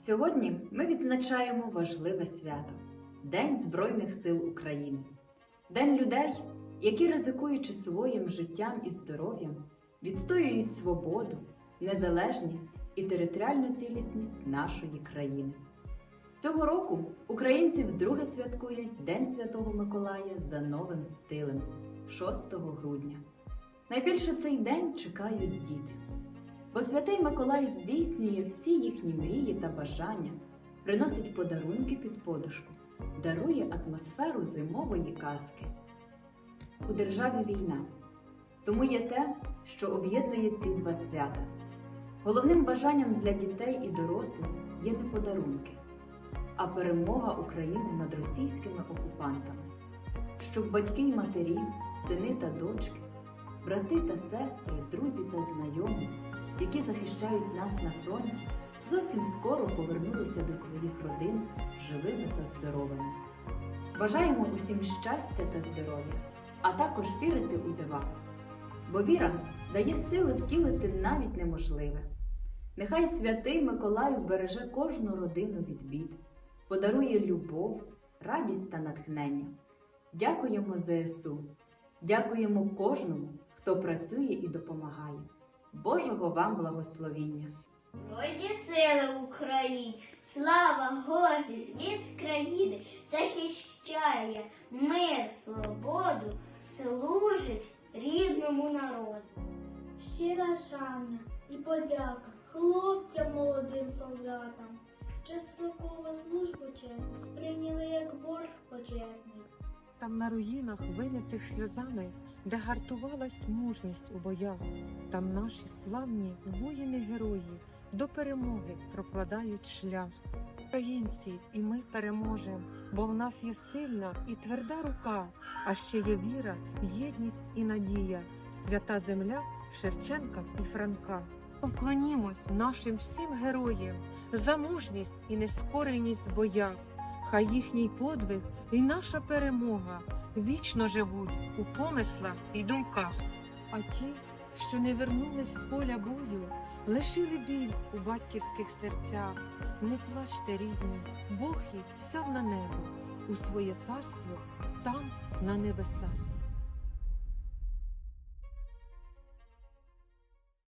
Сьогодні ми відзначаємо важливе свято День Збройних сил України, День людей, які, ризикуючи своїм життям і здоров'ям, відстоюють свободу, незалежність і територіальну цілісність нашої країни. Цього року українці вдруге святкують День Святого Миколая за новим стилем 6 грудня. Найбільше цей день чекають діти. Бо святий Миколай здійснює всі їхні мрії та бажання, приносить подарунки під подушку, дарує атмосферу зимової казки. У державі війна. Тому є те, що об'єднує ці два свята. Головним бажанням для дітей і дорослих є не подарунки, а перемога України над російськими окупантами, щоб батьки й матері, сини та дочки, брати та сестри, друзі та знайомі які захищають нас на фронті, зовсім скоро повернулися до своїх родин живими та здоровими. Бажаємо усім щастя та здоров'я, а також вірити у дива. Бо віра дає сили втілити навіть неможливе. Нехай святий Миколай вбереже кожну родину від бід, подарує любов, радість та натхнення. Дякуємо ЗСУ, дякуємо кожному, хто працює і допомагає. Божого вам благословіння! Збройні сили України, слава, гордість від країни захищає мир, свободу, служить рідному народу. Щира шана і подяка хлопцям молодим солдатам. Що строкову службу чесну сприйняли як борг почесний. Там на руїнах, вилитих сльозами, де гартувалась мужність у боях, там наші славні воїни-герої до перемоги прокладають шлях. Українці, і ми переможемо, бо в нас є сильна і тверда рука, а ще є віра, єдність і надія, свята земля Шевченка і Франка. Поклонімось нашим всім героям за мужність і нескореність в боях. Хай їхній подвиг і наша перемога вічно живуть у помислах і думках. А ті, що не вернулись з поля бою, лишили біль у батьківських серцях. Не плачте, рідні, Бог їх взяв на небо, у своє царство там, на небесах.